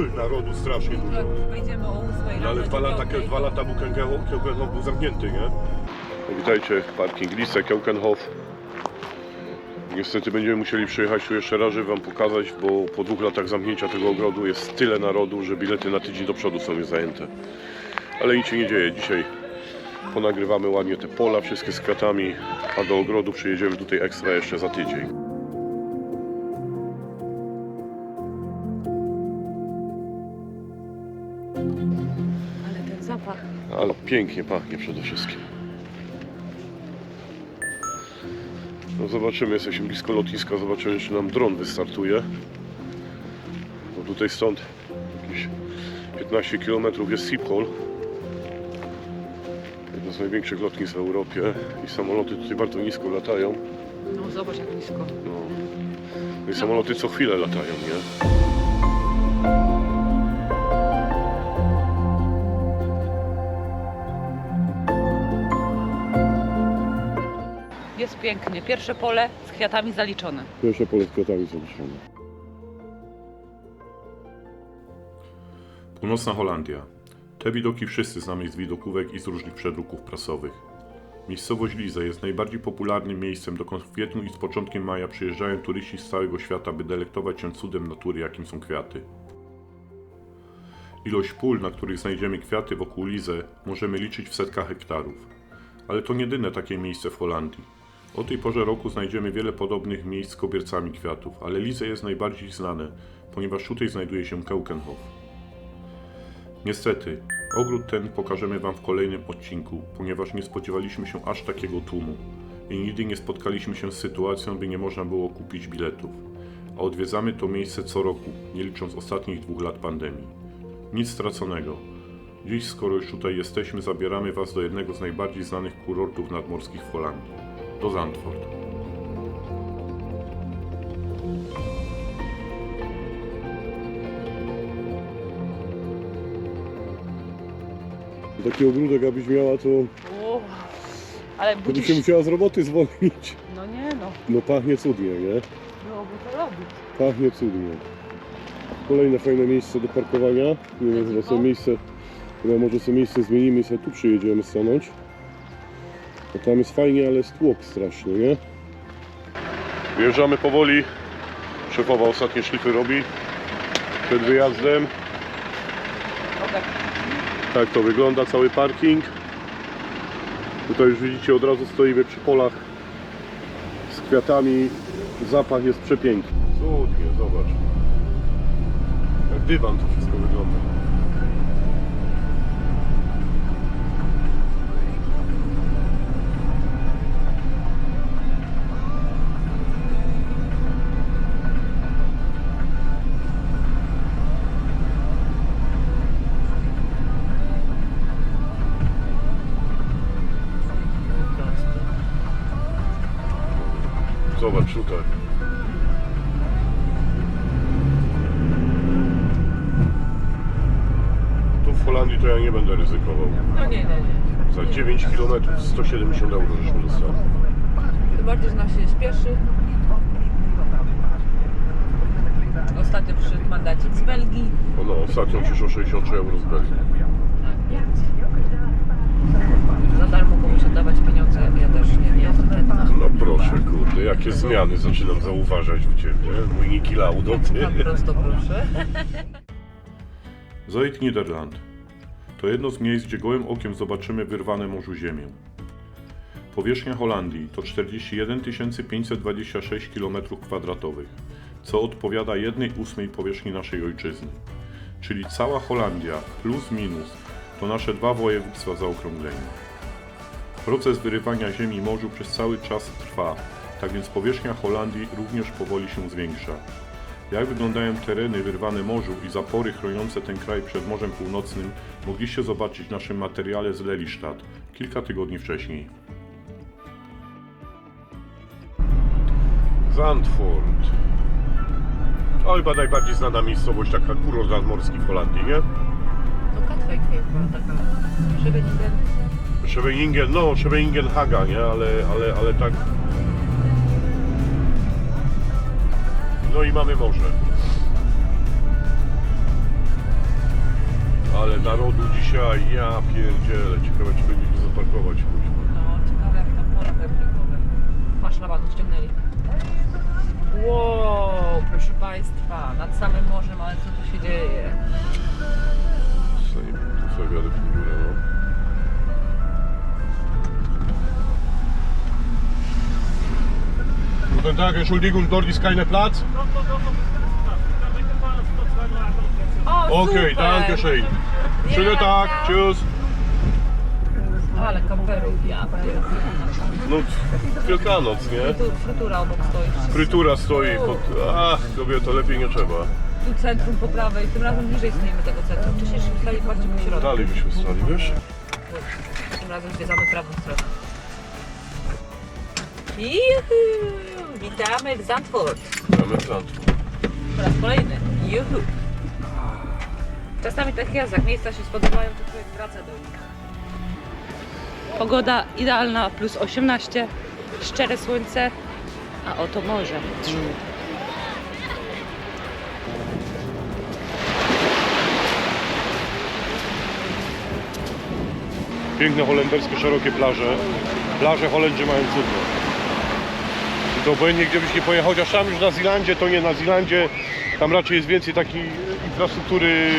Narodu strasznie dużo. Jak wejdziemy o 8 No, ale dwa lata, dwa lata był Keukenhof był zamknięty, nie? Witajcie, parking Lise, Keukenhof. Niestety będziemy musieli przyjechać tu jeszcze raz, żeby Wam pokazać, bo po dwóch latach zamknięcia tego ogrodu jest tyle narodu, że bilety na tydzień do przodu są już zajęte. Ale nic się nie dzieje. Dzisiaj ponagrywamy ładnie te pola, wszystkie z kwiatami, a do ogrodu przyjedziemy tutaj ekstra jeszcze za tydzień. Ale ten zapach. Ale pięknie pachnie przede wszystkim. No zobaczymy, jesteśmy blisko lotniska, zobaczymy czy nam dron wystartuje. Bo tutaj stąd jakieś 15 km jest Schiphol. Jedno z największych lotnisk w Europie i samoloty tutaj bardzo nisko latają. No zobacz jak nisko. No. No i samoloty co chwilę latają, nie? Jest pięknie. Pierwsze pole z kwiatami zaliczone. Pierwsze pole z kwiatami zaliczone. Północna Holandia. Te widoki wszyscy znamy z widokówek i z różnych przedruków prasowych. Miejscowość Lize jest najbardziej popularnym miejscem, dokąd w kwietniu i z początkiem maja przyjeżdżają turyści z całego świata, by delektować się cudem natury, jakim są kwiaty. Ilość pól, na których znajdziemy kwiaty wokół Lize, możemy liczyć w setkach hektarów. Ale to nie jedyne takie miejsce w Holandii. O tej porze roku znajdziemy wiele podobnych miejsc z kobiercami kwiatów, ale Lize jest najbardziej znane, ponieważ tutaj znajduje się Keukenhof. Niestety, ogród ten pokażemy Wam w kolejnym odcinku, ponieważ nie spodziewaliśmy się aż takiego tłumu i nigdy nie spotkaliśmy się z sytuacją, by nie można było kupić biletów. A odwiedzamy to miejsce co roku, nie licząc ostatnich dwóch lat pandemii. Nic straconego. Dziś, skoro już tutaj jesteśmy, zabieramy Was do jednego z najbardziej znanych kurortów nadmorskich w Holandii do Zandvoort. Taki ogródek abyś miała, to, O, ale to budzisz... się musiała z roboty zwolnić. No nie no, No pachnie cudnie, nie? byłoby to robić. Pachnie cudnie. Kolejne fajne miejsce do parkowania. Nie wiem, chyba sobie miejsce, chyba może sobie miejsce zmienimy i sobie tu przyjedziemy stanąć. Bo tam jest fajnie, ale jest tłok straszny, nie? Wjeżdżamy powoli. Szefowa ostatnie szlify robi przed wyjazdem. Tak to wygląda cały parking. Tutaj już widzicie od razu stoimy przy polach z kwiatami. Zapach jest przepiękny. Cudnie, zobacz. Jak dywan to wszystko wygląda. Zobacz tutaj. Tu w Holandii to ja nie będę ryzykował. No nie, nie, nie. Za 9 km 170 euro żeśmy dostali. Tym bardziej, że nam się śpieszy. Ostatnio przyszedł mandacik z Belgii. O no, ostatnio przyszło 63 euro z Belgii. Za darmo komuś oddawać pieniądze, ja też nie, nie chętna. No proszę, kurde, jakie zmiany zaczynam zauważać w Ciebie. Mój Niki Laudo, ty. Tam prosto proszę. Zuid Niederland to jedno z miejsc, gdzie gołym okiem zobaczymy wyrwane morzu ziemię. Powierzchnia Holandii to 41 526 km2, co odpowiada 1,8 powierzchni naszej ojczyzny. Czyli cała Holandia plus minus to nasze dwa województwa zaokrąglenia. Proces wyrywania ziemi morzu przez cały czas trwa, tak więc powierzchnia Holandii również powoli się zwiększa. Jak wyglądają tereny wyrwane morzu i zapory chroniące ten kraj przed Morzem Północnym, mogliście zobaczyć w naszym materiale z Lelystad kilka tygodni wcześniej. Zandvoort. To chyba najbardziej znana miejscowość, taka kurort nadmorski w Holandii, nie? To Katwijk chyba taka. Scheveningen. Scheveningen, no Scheveningen Haga, nie? Ale, ale, ale tak... No i mamy morze. Ale narodu dzisiaj, ja pierdzielę. Ciekawe, czy będzie gdzie zaparkować. No, ciekawe jak tam pola kempingowe. Masz na bank ściągnęli. Wow, proszę Państwa, nad samym morzem, ale co tu się dzieje? Stanie tu sobie Guten Tag, Entschuldigung, dort ist keine Platz? O, Okay, super! danke schön. Schönen Tag, tschüss. Ale kamperów, ja. No, Wielkanoc, nie? Tu frytura obok stoi. Frytura stoi pod... Ach, kobieto, lepiej nie trzeba. Tu centrum po prawej, tym razem bliżej stoimy tego centrum. Wcześniej stali bardziej po środku. Dalej byśmy stali, wiesz? Tym razem zwiedzamy prawą stronę. Juhu! Witamy w Zandvoort. Mamy plan. Po raz kolejny. Juhu! Czasami tak jest, jak miejsca się spodobają, to człowiek wraca do nich. Pogoda idealna, plus 18, szczere słońce, a oto morze. Piękne holenderskie, szerokie plaże. Plaże Holendrzy mają cudne. To obojętnie gdzie byś nie pojechał, chociaż tam już na Zeelandzie, to nie na Zeelandzie. Tam raczej jest więcej takiej infrastruktury,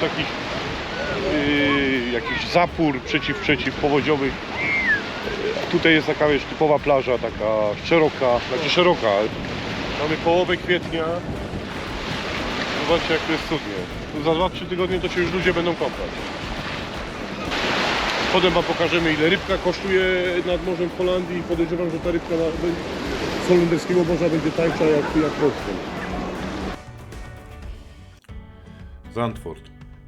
takich yy, zapór przeciw, tutaj jest taka wiesz, typowa plaża, taka szeroka, znaczy szeroka. Mamy połowę kwietnia. Zobaczcie jak to jest cudnie. Za 2-3 tygodnie to się już ludzie będą kąpać. Potem wam pokażemy ile rybka kosztuje nad morzem w Holandii i podejrzewam, że ta rybka na, z holenderskiego morza będzie tańsza jak, jak polską. Zandvoort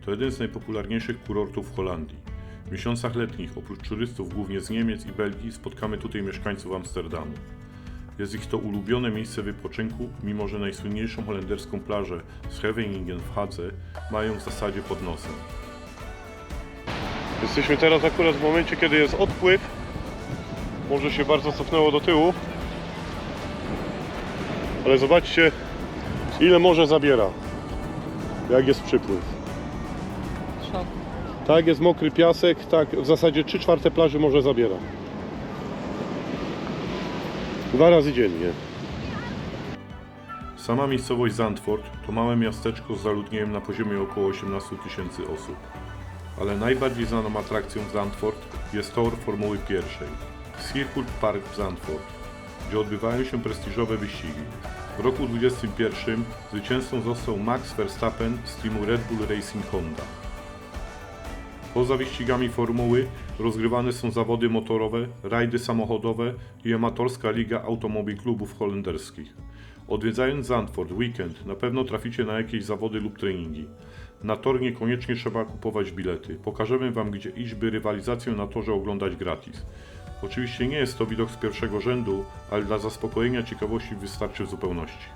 to jeden z najpopularniejszych kurortów w Holandii. W miesiącach letnich, oprócz turystów głównie z Niemiec i Belgii, spotkamy tutaj mieszkańców Amsterdamu. Jest ich to ulubione miejsce wypoczynku, mimo że najsłynniejszą holenderską plażę Scheveningen w Hadze mają w zasadzie pod nosem. Jesteśmy teraz akurat w momencie, kiedy jest odpływ. Może się bardzo cofnęło do tyłu. Ale zobaczcie, ile morze zabiera, jak jest przypływ. Szok. Tak, jest mokry piasek, tak, w zasadzie 3 czwarte plaży morze zabiera. Dwa razy dziennie. Sama miejscowość Zandvoort to małe miasteczko z zaludnieniem na poziomie około 18 tysięcy osób. Ale najbardziej znaną atrakcją w Zandvoort jest tor Formuły pierwszej, Circuit Park w Zandvoort, gdzie odbywają się prestiżowe wyścigi. W roku 2021 zwycięzcą został Max Verstappen z teamu Red Bull Racing Honda. Poza wyścigami formuły rozgrywane są zawody motorowe, rajdy samochodowe i amatorska liga automobil klubów holenderskich. Odwiedzając Zandvoort weekend na pewno traficie na jakieś zawody lub treningi. Na tor niekoniecznie trzeba kupować bilety. Pokażemy Wam gdzie iść, by rywalizację na torze oglądać gratis. Oczywiście nie jest to widok z pierwszego rzędu, ale dla zaspokojenia ciekawości wystarczy w zupełności.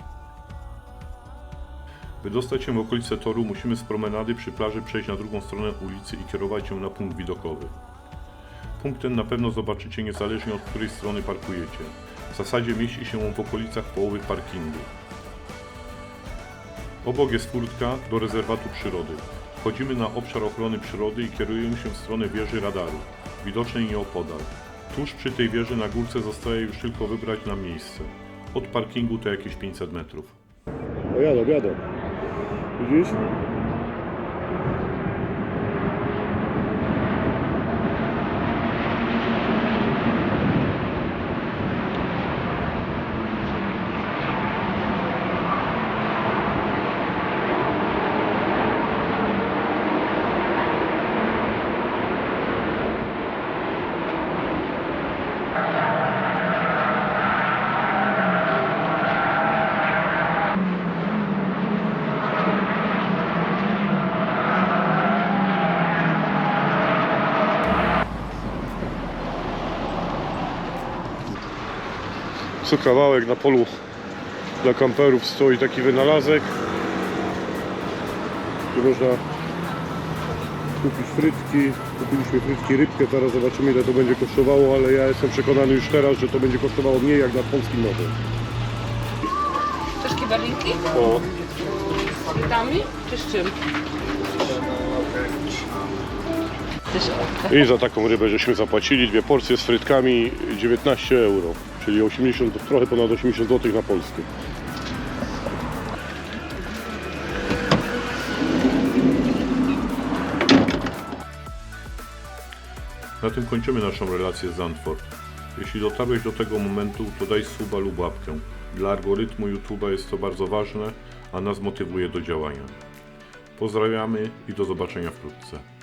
By dostać się w okolice toru, musimy z promenady przy plaży przejść na drugą stronę ulicy i kierować się na punkt widokowy. Punkt ten na pewno zobaczycie niezależnie od której strony parkujecie. W zasadzie mieści się on w okolicach połowy parkingu. Obok jest furtka do rezerwatu przyrody. Wchodzimy na obszar ochrony przyrody i kierujemy się w stronę wieży radaru, widocznej nieopodal. Tuż przy tej wieży na górce zostaje już tylko wybrać nam miejsce. Od parkingu to jakieś 500 metrów. O jadą, jadą. Widzisz? Co kawałek na polu dla kamperów stoi taki wynalazek. Tu można kupić frytki. Kupiliśmy frytki, rybkę, teraz zobaczymy ile to będzie kosztowało, ale ja jestem przekonany już teraz, że to będzie kosztowało mniej jak nad polskim morzem. Chcesz kiberlinki? O, Z frytami? Czy z czym? I za taką rybę żeśmy zapłacili dwie porcje z frytkami 19 euro, czyli 80, trochę ponad 80 zł na polskie. Na tym kończymy naszą relację z Zandvoort. Jeśli dotarłeś do tego momentu, to daj suba lub łapkę. Dla algorytmu YouTube'a jest to bardzo ważne, a nas motywuje do działania. Pozdrawiamy i do zobaczenia wkrótce.